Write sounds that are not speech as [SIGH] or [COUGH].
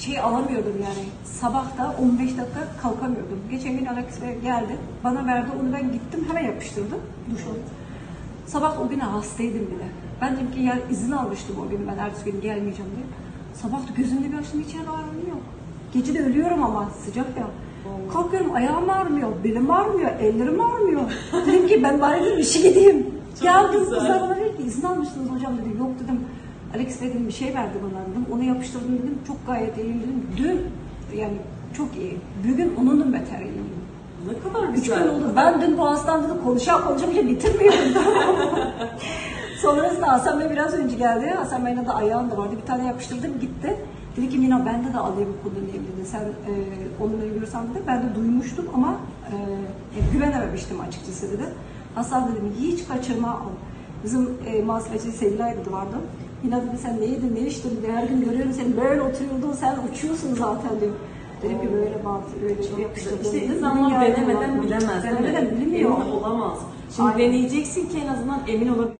şey alamıyordum yani. Sabahta 15 dakika kalkamıyordum. Geçen gün Alex geldi. Bana verdi onu ben gittim hemen yapıştırdım. Duş alıp. Sabah o gün hastaydım bile. Ben dedim ki ya izin almıştım o gün ben ertesi gün gelmeyeceğim diye. Sabah da gözümde bir açtım hiç yer ağrım yok. Gece de ölüyorum ama sıcak ya. Kalkıyorum ayağım ağrımıyor, belim ağrımıyor, ellerim ağrımıyor. dedim ki ben bari dedim işe gideyim. Çok Geldim kızlar bana dedi ki izin almışsınız hocam dedi. Yok dedim. Alex dedim bir şey verdi bana dedim. Onu yapıştırdım dedim. Çok gayet iyi dedim. Dün yani çok iyi. Bugün onun da beter iyiyim. Ne kadar Üç güzel. gün oldu. Ben dün bu hastanede konuşa konuşa bile bitirmiyorum. [LAUGHS] Sonrasında Hasan Bey biraz önce geldi. Hasan Bey'in de ayağım da vardı. Bir tane yapıştırdım gitti. Dedi ki Nina bende de alayım kullanayım dedi. Sen e, onunla görürsen dedi. Ben de duymuştum ama e, güvenememiştim açıkçası dedi. Hasan dedim hiç kaçırma. Bizim e, muhasebeci dedi vardı. Nina dedi sen ne yedin ne içtin. Her gün görüyorum seni böyle oturuyordun sen uçuyorsun zaten diyor. Dedim ki böyle bant, öyle Çok yapıştırdım. İşte insanlar denemeden bilemez. Denemeden bilmiyor. Emin olamaz. Şimdi Aynen. deneyeceksin ki en azından emin olabilirsin.